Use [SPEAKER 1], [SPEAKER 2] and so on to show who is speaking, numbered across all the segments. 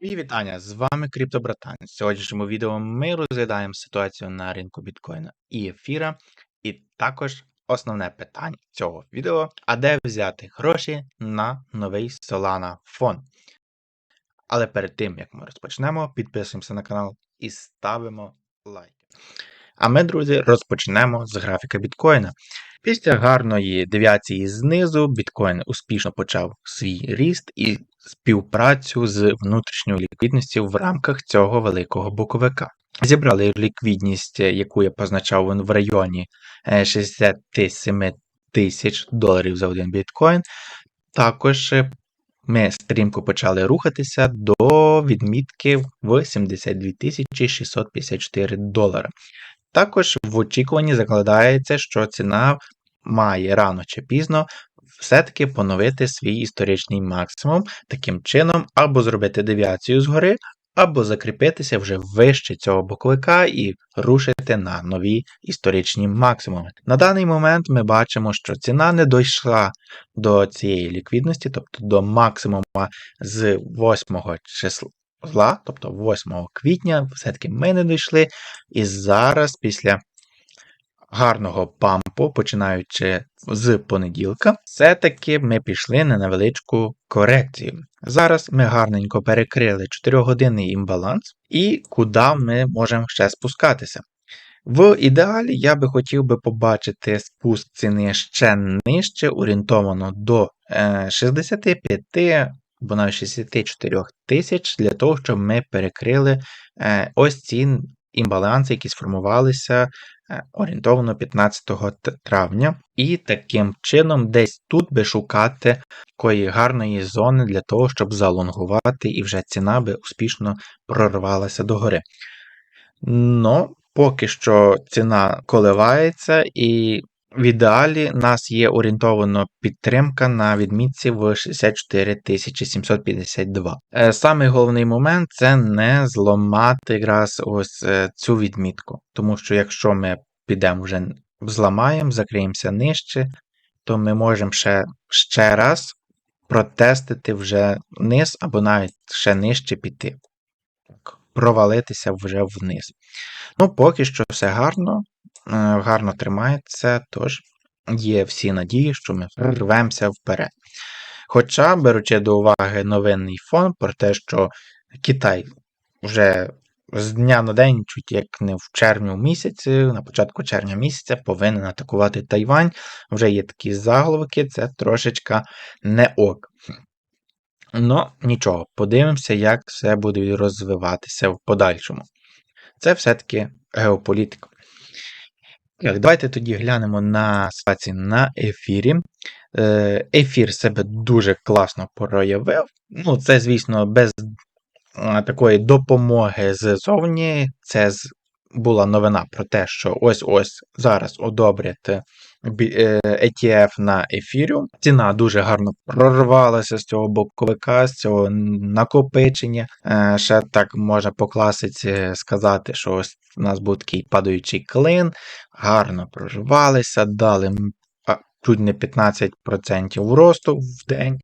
[SPEAKER 1] І вітання! З вами Криптобратан. В сьогоднішньому відео ми розглядаємо ситуацію на ринку біткоїна і ефіра, і також основне питання цього відео: а де взяти гроші на новий Solana фон. Але перед тим як ми розпочнемо, підписуємося на канал і ставимо лайк. А ми, друзі, розпочнемо з графіка біткоїна. Після гарної девіації знизу біткоін успішно почав свій ріст і співпрацю з внутрішньою ліквідністю в рамках цього великого боковика. Зібрали ліквідність, яку я позначав в районі 67 е, тисяч доларів за один біткоін. Також е, ми стрімко почали рухатися до відмітки в 72 654 долари. Також в очікуванні закладається, що ціна має рано чи пізно все-таки поновити свій історичний максимум, таким чином, або зробити девіацію згори, або закріпитися вже вище цього боковика і рушити на нові історичні максимуми. На даний момент ми бачимо, що ціна не дійшла до цієї ліквідності, тобто до максимума з 8 числа тобто 8 квітня, все-таки ми не дійшли. І зараз, після гарного пампу, починаючи з понеділка, все-таки ми пішли на невеличку корекцію. Зараз ми гарненько перекрили 4-годинний імбаланс, і куди ми можемо ще спускатися. В ідеалі я би хотів би побачити спуск ціни ще нижче, орієнтовано до 65 е, або навіть 64 тисяч для того, щоб ми перекрили е, ось ці імбаланси, які сформувалися орієнтовно 15 травня. І таким чином, десь тут би шукати такої гарної зони для того, щоб залонгувати, і вже ціна би успішно прорвалася догори. Ну, поки що ціна коливається, і в ідеалі нас є орієнтовано підтримка на відмітці в 64 752. Е, самий головний момент це не зламати якраз ось е, цю відмітку. Тому що якщо ми підемо вже зламаємо, закриємося нижче, то ми можемо ще, ще раз протестити вже вниз або навіть ще нижче піти. Провалитися вже вниз. Ну, поки що все гарно. Е, гарно тримається, тож є всі надії, що ми рвемося вперед. Хоча, беручи до уваги новинний фон про те, що Китай вже з дня на день, чуть як не в червні місяці, на початку червня місяця, повинен атакувати Тайвань. Вже є такі заголовки, це трошечка не ок. Ну, нічого, подивимося, як все буде розвиватися в подальшому. Це все-таки геополітика. Давайте тоді глянемо на ситуацію на ефірі. Е, ефір себе дуже класно проявив. Ну, Це, звісно, без такої допомоги ззовні. Це була новина про те, що ось-ось зараз одобрять ETF на ефіріум. Ціна дуже гарно прорвалася з цього боковика, з цього накопичення. Е, ще так можна по класиці сказати, що ось у нас був такий падаючий клин, гарно прорвалися, дали чуть не 15% росту в день,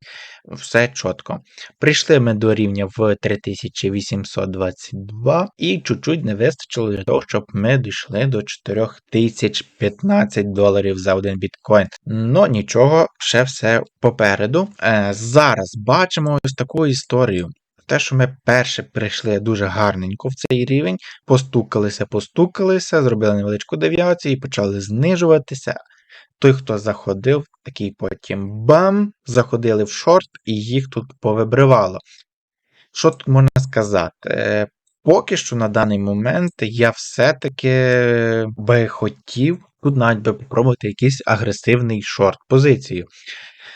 [SPEAKER 1] все чітко. Прийшли ми до рівня в 3822 і чуть-чуть не вистачило для того, щоб ми дійшли до 4015 доларів за один біткоін. Ну нічого, ще все попереду. Е, зараз бачимо ось таку історію. Те, що ми перше прийшли дуже гарненько в цей рівень, постукалися, постукалися, зробили невеличку девіацію і почали знижуватися. Той, хто заходив, такий потім бам! Заходили в шорт і їх тут повибривало. Що тут можна сказати? Е, поки що на даний момент я все-таки би хотів тут навіть би попробувати якийсь агресивний шорт позицію.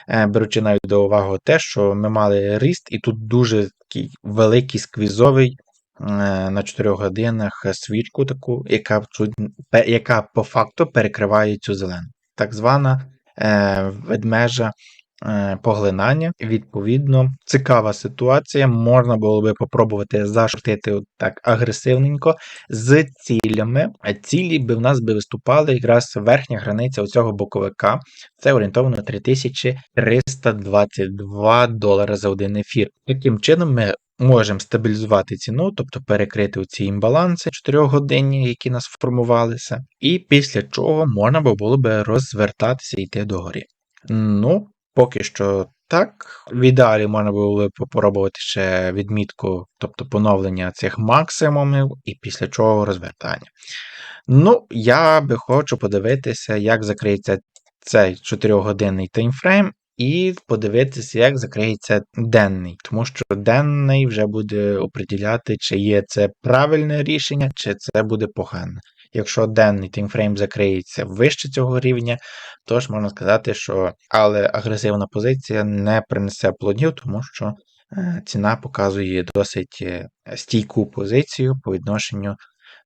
[SPEAKER 1] Е, беручи навіть до уваги те, що ми мали ріст, і тут дуже такий великий сквізовий е, на 4 годинах свічку, таку, яка яка по факту перекриває цю зелену так звана е, ведмежа е, поглинання. Відповідно, цікава ситуація. Можна було би попробувати зашортити так агресивненько з цілями. А цілі би в нас би виступали якраз верхня границя оцього боковика. Це орієнтовно 3322 долари за один ефір. Таким чином, ми можемо стабілізувати ціну, тобто перекрити ці імбаланси 4 годинні, які нас формувалися, і після чого можна було би розвертатися і йти догорі. Ну, поки що так. В ідеалі можна було б попробувати ще відмітку, тобто поновлення цих максимумів, і після чого розвертання. Ну, я би хочу подивитися, як закриється цей 4-годинний таймфрейм, і подивитися, як закриється денний, тому що денний вже буде оприділяти, чи є це правильне рішення, чи це буде погане. Якщо денний таймфрейм закриється вище цього рівня, то ж можна сказати, що але агресивна позиція не принесе плодів, тому що е, ціна показує досить е, стійку позицію по відношенню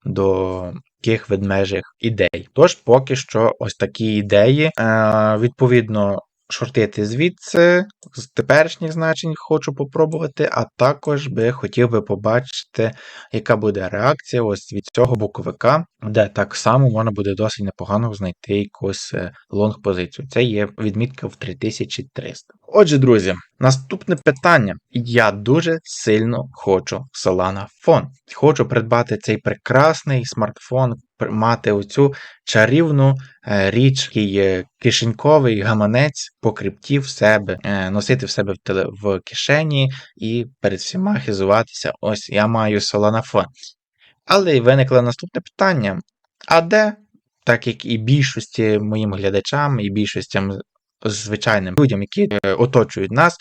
[SPEAKER 1] до таких ведмежих ідей. Тож поки що ось такі ідеї. Е, Відповідно, шортити звідси з теперішніх значень хочу попробувати, а також би хотів би побачити, яка буде реакція ось від цього боковика, де так само можна буде досить непогано знайти якусь лонг позицію. Це є відмітка в 3300. Отже, друзі, наступне питання. Я дуже сильно хочу Solana Phone. Хочу придбати цей прекрасний смартфон, мати оцю чарівну е, річ, який кишеньковий гаманець по крипті в себе, е, носити в себе в, кишені і перед всіма хизуватися. Ось я маю Solana Phone. Але виникло наступне питання: а де, так як і більшості моїм глядачам, і більшостям звичайним людям, які е, оточують нас,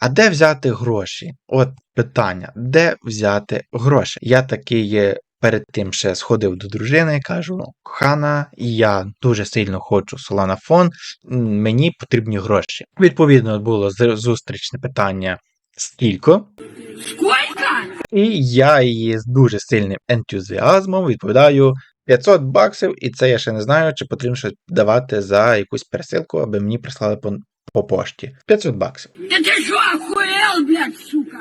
[SPEAKER 1] а де взяти гроші? От питання, де взяти гроші? Я такий перед тим ще сходив до дружини і кажу: кохана, я дуже сильно хочу Phone, мені потрібні гроші. Відповідно, було зустрічне питання: скільки?
[SPEAKER 2] Сколько?
[SPEAKER 1] І я її з дуже сильним ентузіазмом відповідаю 500 баксів, і це я ще не знаю, чи потрібно щось давати за якусь пересилку, аби мені прислали по, по пошті. 500 баксів.
[SPEAKER 2] Да ты что, охуел, блядь, сука?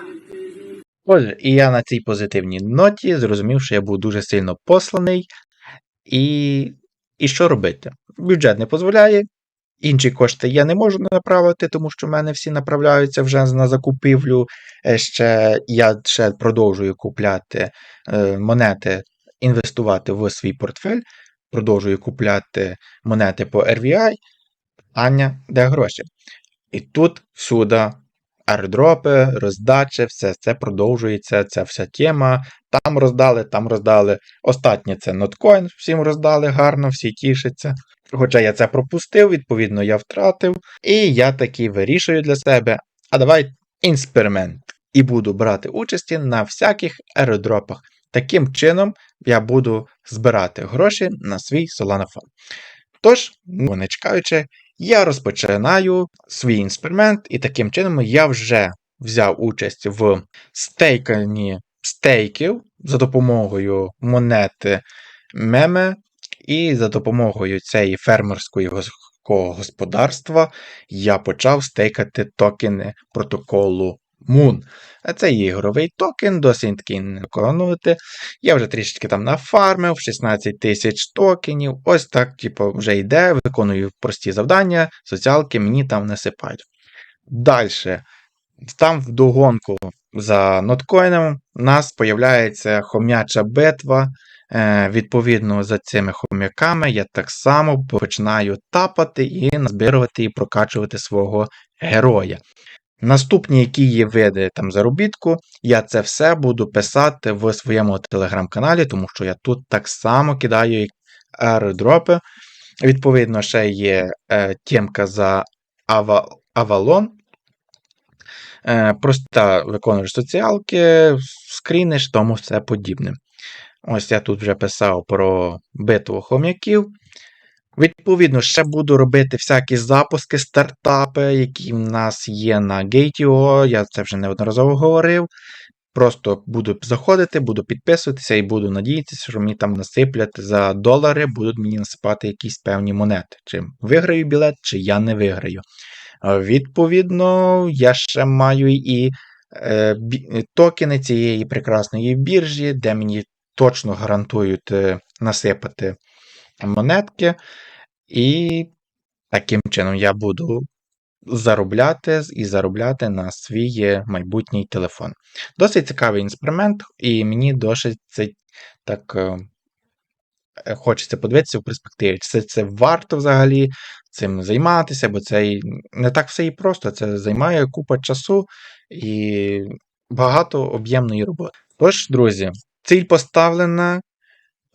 [SPEAKER 1] Отже, і я на цій позитивній ноті зрозумів, що я був дуже сильно посланий, і і що робити? Бюджет не дозволяє, інші кошти я не можу направити, тому що в мене всі направляються вже на закупівлю. Е, ще Я ще продовжую купляти е, монети, інвестувати в свій портфель, продовжую купляти монети по RVI. Аня, де гроші? І тут всюди аеродропи, роздачі, все це продовжується, ця вся тема. Там роздали, там роздали. Останнє це ноткоін, всім роздали гарно, всі тішаться. Хоча я це пропустив, відповідно, я втратив. І я таки вирішую для себе, а давай експеримент. І буду брати участі на всяких аеродропах. Таким чином я буду збирати гроші на свій Solana Fund. Тож, ну, не чекаючи, я розпочинаю свій експеримент, і таким чином я вже взяв участь в стейканні стейків за допомогою монети меме, і за допомогою цієї фермерської господарства я почав стейкати токени протоколу Moon. Це є ігровий токен, досить такий не виконувати. Я вже трішечки там нафармив, 16 тисяч токенів. Ось так, типу, вже йде, виконую прості завдання, соціалки мені там насипають. Далі. Там в догонку за ноткоїном у нас з'являється хом'яча битва. Е, Відповідно, за цими хом'яками я так само починаю тапати і назбирувати і прокачувати свого героя. Наступні, які є види там заробітку, я це все буду писати в своєму телеграм-каналі, тому що я тут так само кидаю аеродропи. Відповідно, ще є е, тємка за Авалон. Е, Просто виконуєш соціалки, скріниш, тому все подібне. Ось я тут вже писав про битву хом'яків. Відповідно, ще буду робити всякі запуски, стартапи, які в нас є на Gate.io, я це вже неодноразово говорив. Просто буду заходити, буду підписуватися і буду надіятися, що мені там насиплять за долари, будуть мені насипати якісь певні монети. Чи виграю білет, чи я не виграю. Відповідно, я ще маю і е, токени цієї прекрасної біржі, де мені точно гарантують е, насипати монетки. І таким чином я буду заробляти і заробляти на свій майбутній телефон. Досить цікавий інструмент, і мені досить так е, хочеться подивитися в перспективі. Чи це, це варто взагалі цим займатися, бо це не так все і просто. Це займає купа часу і багато об'ємної роботи. Тож, друзі, ціль поставлена,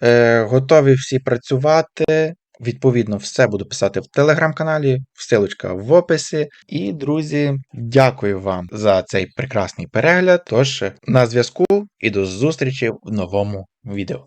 [SPEAKER 1] е, готові всі працювати. Відповідно, все буду писати в телеграм-каналі, ссылочка в описі. І, друзі, дякую вам за цей прекрасний перегляд. Тож, на зв'язку і до зустрічі в новому відео.